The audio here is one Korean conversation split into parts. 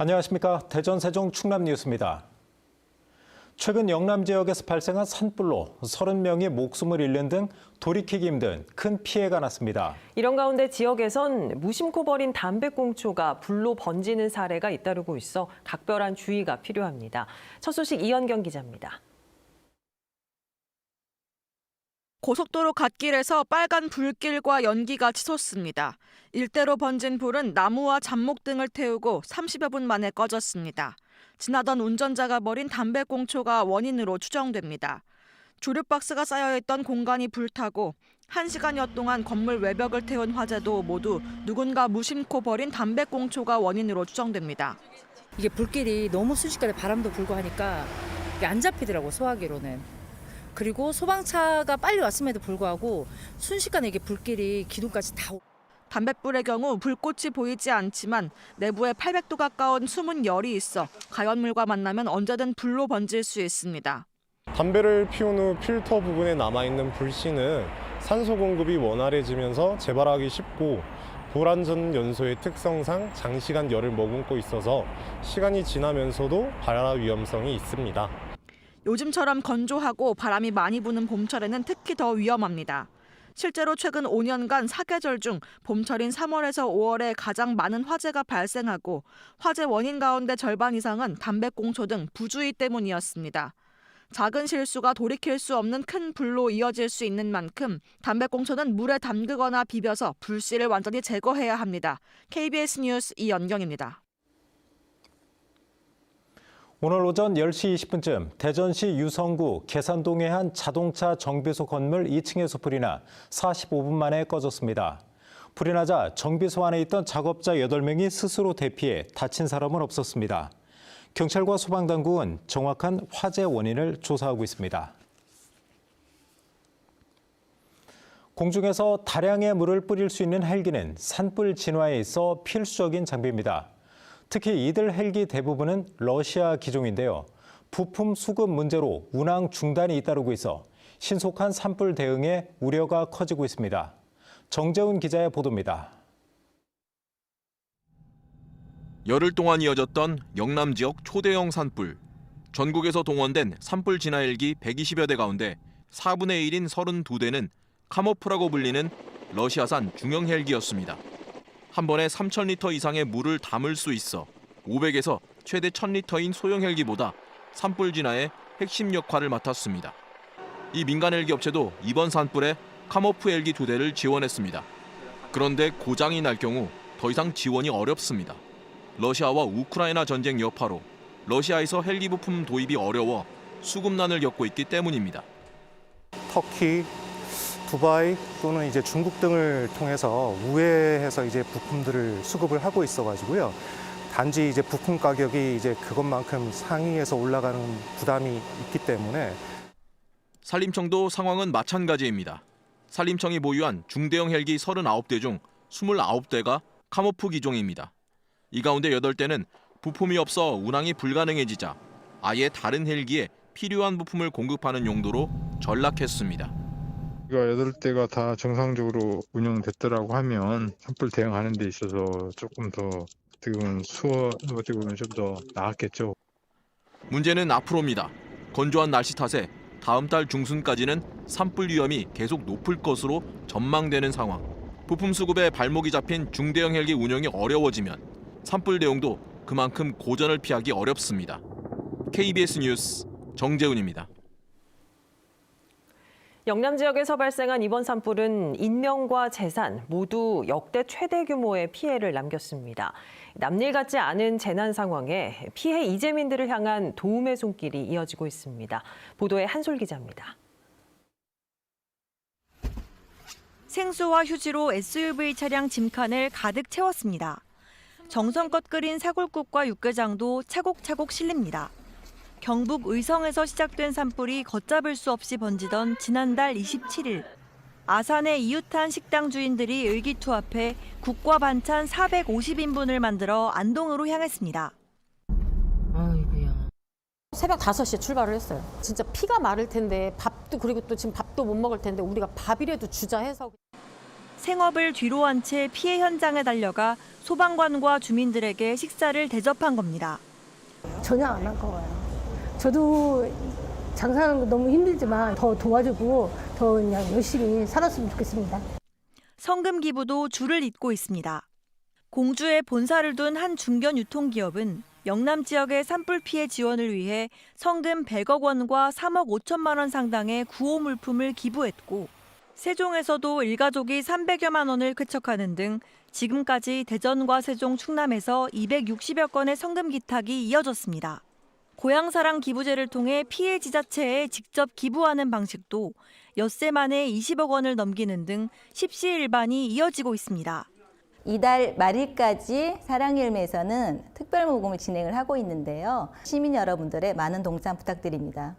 안녕하십니까. 대전 세종 충남 뉴스입니다. 최근 영남 지역에서 발생한 산불로 30명이 목숨을 잃는 등 돌이키기 힘든 큰 피해가 났습니다. 이런 가운데 지역에선 무심코 버린 담배꽁초가 불로 번지는 사례가 잇따르고 있어 각별한 주의가 필요합니다. 첫 소식 이현경 기자입니다. 고속도로 갓길에서 빨간 불길과 연기가 치솟습니다. 일대로 번진 불은 나무와 잡목 등을 태우고 30여 분 만에 꺼졌습니다. 지나던 운전자가 버린 담배 꽁초가 원인으로 추정됩니다. 조류 박스가 쌓여 있던 공간이 불타고 1시간여 동안 건물 외벽을 태운 화재도 모두 누군가 무심코 버린 담배 꽁초가 원인으로 추정됩니다. 이게 불길이 너무 순식간에 바람도 불고 하니까 안 잡히더라고 소화기로는. 그리고 소방차가 빨리 왔음에도 불구하고 순식간에 이게 불길이 기둥까지 다 오- 담뱃불의 경우 불꽃이 보이지 않지만 내부에 800도 가까운 숨은 열이 있어 가연물과 만나면 언제든 불로 번질 수 있습니다. 담배를 피운 후 필터 부분에 남아있는 불씨는 산소 공급이 원활해지면서 재발하기 쉽고 불안전 연소의 특성상 장시간 열을 머금고 있어서 시간이 지나면서도 발화 위험성이 있습니다. 요즘처럼 건조하고 바람이 많이 부는 봄철에는 특히 더 위험합니다. 실제로 최근 5년간 사계절 중 봄철인 3월에서 5월에 가장 많은 화재가 발생하고 화재 원인 가운데 절반 이상은 담배꽁초 등 부주의 때문이었습니다. 작은 실수가 돌이킬 수 없는 큰 불로 이어질 수 있는 만큼 담배꽁초는 물에 담그거나 비벼서 불씨를 완전히 제거해야 합니다. KBS 뉴스 이연경입니다. 오늘 오전 10시 20분쯤 대전시 유성구 계산동의 한 자동차 정비소 건물 2층에서 불이 나 45분 만에 꺼졌습니다. 불이 나자 정비소 안에 있던 작업자 8명이 스스로 대피해 다친 사람은 없었습니다. 경찰과 소방당국은 정확한 화재 원인을 조사하고 있습니다. 공중에서 다량의 물을 뿌릴 수 있는 헬기는 산불 진화에 있어 필수적인 장비입니다. 특히 이들 헬기 대부분은 러시아 기종인데요. 부품 수급 문제로 운항 중단이 잇따르고 있어 신속한 산불 대응에 우려가 커지고 있습니다. 정재훈 기자의 보도입니다. 열흘 동안 이어졌던 영남 지역 초대형 산불. 전국에서 동원된 산불 진화 헬기 120여 대 가운데 4분의 1인 32대는 카모프라고 불리는 러시아산 중형 헬기였습니다. 한 번에 3,000리터 이상의 물을 담을 수 있어 500에서 최대 1,000리터인 소형 헬기보다 산불 진화의 핵심 역할을 맡았습니다. 이 민간 헬기 업체도 이번 산불에 카모프 헬기 두 대를 지원했습니다. 그런데 고장이 날 경우 더 이상 지원이 어렵습니다. 러시아와 우크라이나 전쟁 여파로 러시아에서 헬기 부품 도입이 어려워 수급난을 겪고 있기 때문입니다. 터키, 두바이 또는 이제 중국 등을 통해서 우회해서 이제 부품들을 수급을 하고 있어가지고요. 단지 이제 부품 가격이 이제 그것만큼 상위에서 올라가는 부담이 있기 때문에 산림청도 상황은 마찬가지입니다. 산림청이 보유한 중대형 헬기 39대 중 29대가 카모프 기종입니다. 이 가운데 8대는 부품이 없어 운항이 불가능해지자 아예 다른 헬기에 필요한 부품을 공급하는 용도로 전락했습니다. 이거 여덟 대가 다 정상적으로 운영됐더라고 하면 산불 대응하는 데 있어서 조금 더 어떻게 수어 어떻게 보면 좀 더 나았겠죠. 문제는 앞으로입니다. 건조한 날씨 탓에 다음 달 중순까지는 산불 위험이 계속 높을 것으로 전망되는 상황. 부품 수급에 발목이 잡힌 중대형 헬기 운영이 어려워지면 산불 대응도 그만큼 고전을 피하기 어렵습니다. KBS 뉴스 정재훈입니다. 영남 지역에서 발생한 이번 산불은 인명과 재산 모두 역대 최대 규모의 피해를 남겼습니다. 남일 같지 않은 재난 상황에 피해 이재민들을 향한 도움의 손길이 이어지고 있습니다. 보도에 한솔 기자입니다. 생수와 휴지로 SUV 차량 짐칸을 가득 채웠습니다. 정성껏 끓인 사골국과 육개장도 차곡차곡 실립니다. 경북 의성에서 시작된 산불이 걷잡을 수 없이 번지던 지난달 27일 아산의 이웃한 식당 주인들이 의기투합해 국과 반찬 450인분을 만들어 안동으로 향했습니다. 아이고야. 새벽 5시에 출발을 했어요. 진짜 피가 마를 텐데 밥도 그리고 또 지금 밥도 못 먹을 텐데 우리가 밥이라도 주자 해서 생업을 뒤로 한 채 피해 현장에 달려가 소방관과 주민들에게 식사를 대접한 겁니다. 전혀 안 한 거예요. 저도 장사하는 거 너무 힘들지만 더 도와주고 더 그냥 열심히 살았으면 좋겠습니다. 성금 기부도 줄을 잇고 있습니다. 공주에 본사를 둔 한 중견 유통기업은 영남 지역의 산불 피해 지원을 위해 성금 100억 원과 3억 5천만 원 상당의 구호 물품을 기부했고 세종에서도 일가족이 300여만 원을 쾌척하는 등 지금까지 대전과 세종, 충남에서 260여 건의 성금 기탁이 이어졌습니다. 고향사랑 기부제를 통해 피해 지자체에 직접 기부하는 방식도 엿새 만에 20억 원을 넘기는 등 십시일반이 이어지고 있습니다. 이달 말일까지 사랑일매에서는 특별 모금을 진행을 하고 있는데요. 시민 여러분들의 많은 동참 부탁드립니다.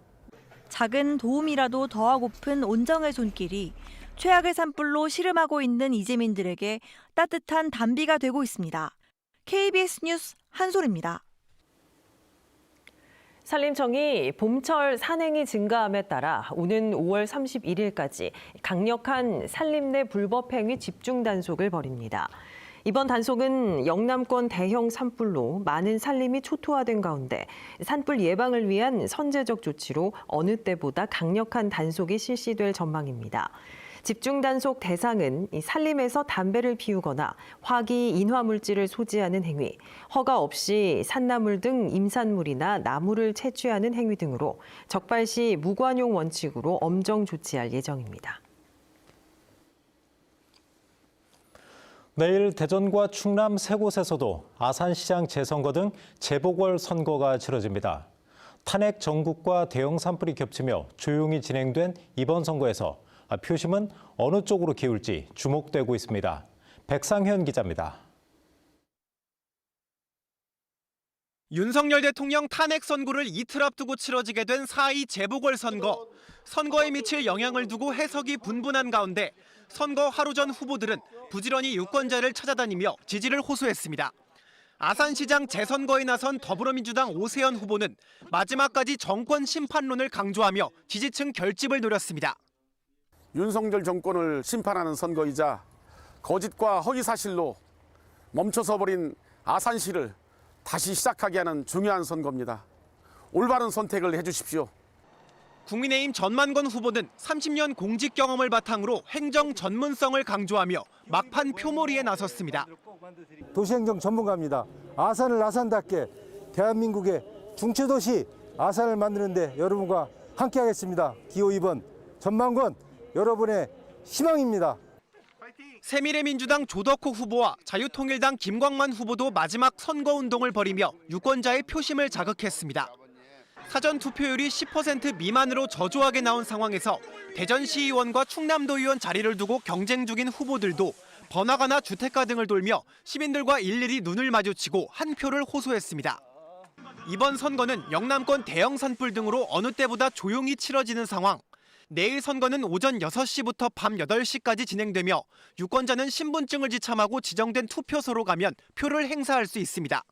작은 도움이라도 더하고픈 온정의 손길이 최악의 산불로 시름하고 있는 이재민들에게 따뜻한 단비가 되고 있습니다. KBS 뉴스 한솔입니다. 산림청이 봄철 산행이 증가함에 따라 오는 5월 31일까지 강력한 산림 내 불법 행위 집중 단속을 벌입니다. 이번 단속은 영남권 대형 산불로 많은 산림이 초토화된 가운데 산불 예방을 위한 선제적 조치로 어느 때보다 강력한 단속이 실시될 전망입니다. 집중 단속 대상은 이 산림에서 담배를 피우거나 화기 인화 물질을 소지하는 행위, 허가 없이 산나물 등 임산물이나 나무를 채취하는 행위 등으로 적발 시 무관용 원칙으로 엄정 조치할 예정입니다. 내일 대전과 충남 세 곳에서도 아산시장 재선거 등 재보궐 선거가 치러집니다. 탄핵 정국과 대형 산불이 겹치며 조용히 진행된 이번 선거에서 표심은 어느 쪽으로 기울지 주목되고 있습니다. 백상현 기자입니다. 윤석열 대통령 탄핵 선고를 이틀 앞두고 치러지게 된 4.2 재보궐선거. 선거에 미칠 영향을 두고 해석이 분분한 가운데 선거 하루 전 후보들은 부지런히 유권자를 찾아다니며 지지를 호소했습니다. 아산시장 재선거에 나선 더불어민주당 오세현 후보는 마지막까지 정권 심판론을 강조하며 지지층 결집을 노렸습니다. 윤석열 정권을 심판하는 선거이자 거짓과 허위 사실로 멈춰서 버린 아산시를 다시 시작하게 하는 중요한 선거입니다. 올바른 선택을 해주십시오. 국민의힘 전만건 후보는 30년 공직 경험을 바탕으로 행정 전문성을 강조하며 막판 표몰이에 나섰습니다. 도시행정 전문가입니다. 아산을 아산답게 대한민국의 중추도시 아산을 만드는데 여러분과 함께하겠습니다. 기호 2번 전만권 여러분의 희망입니다. 새미래 민주당 조덕호 후보와 자유통일당 김광만 후보도 마지막 선거운동을 벌이며 유권자의 표심을 자극했습니다. 사전 투표율이 10% 미만으로 저조하게 나온 상황에서 대전시의원과 충남도의원 자리를 두고 경쟁 중인 후보들도 번화가나 주택가 등을 돌며 시민들과 일일이 눈을 마주치고 한 표를 호소했습니다. 이번 선거는 영남권 대형 산불 등으로 어느 때보다 조용히 치러지는 상황. 내일 선거는 오전 6시부터 밤 8시까지 진행되며 유권자는 신분증을 지참하고 지정된 투표소로 가면 표를 행사할 수 있습니다.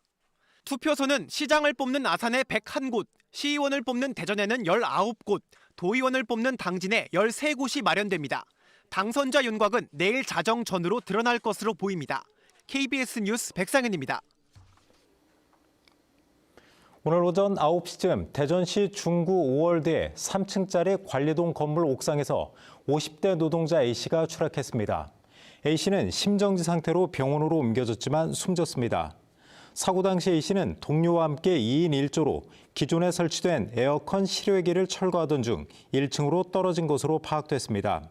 투표소는 시장을 뽑는 아산에 101곳, 시의원을 뽑는 대전에는 19곳, 도의원을 뽑는 당진에 13곳이 마련됩니다. 당선자 윤곽은 내일 자정 전으로 드러날 것으로 보입니다. KBS 뉴스 백상현입니다. 오늘 오전 9시쯤 대전시 중구 5월드의 3층짜리 관리동 건물 옥상에서 50대 노동자 A씨가 추락했습니다. A씨는 심정지 상태로 병원으로 옮겨졌지만 숨졌습니다. 사고 당시 A씨는 동료와 함께 2인 1조로 기존에 설치된 에어컨 실외기를 철거하던 중 1층으로 떨어진 것으로 파악됐습니다.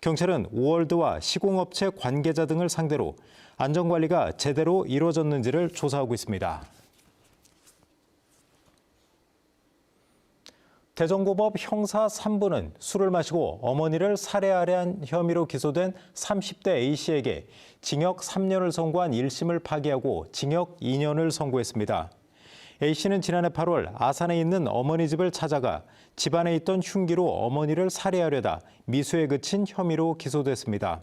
경찰은 5월드와 시공업체 관계자 등을 상대로 안전관리가 제대로 이루어졌는지를 조사하고 있습니다. 대전고법 형사 3부는 술을 마시고 어머니를 살해하려 한 혐의로 기소된 30대 A씨에게 징역 3년을 선고한 1심을 파기하고 징역 2년을 선고했습니다. A씨는 지난해 8월 아산에 있는 어머니 집을 찾아가 집안에 있던 흉기로 어머니를 살해하려다 미수에 그친 혐의로 기소됐습니다.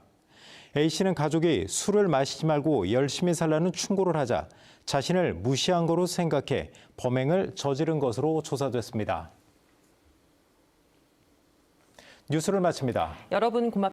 A씨는 가족이 술을 마시지 말고 열심히 살라는 충고를 하자 자신을 무시한 거로 생각해 범행을 저지른 것으로 조사됐습니다. 뉴스를 마칩니다. 여러분 고맙습니다.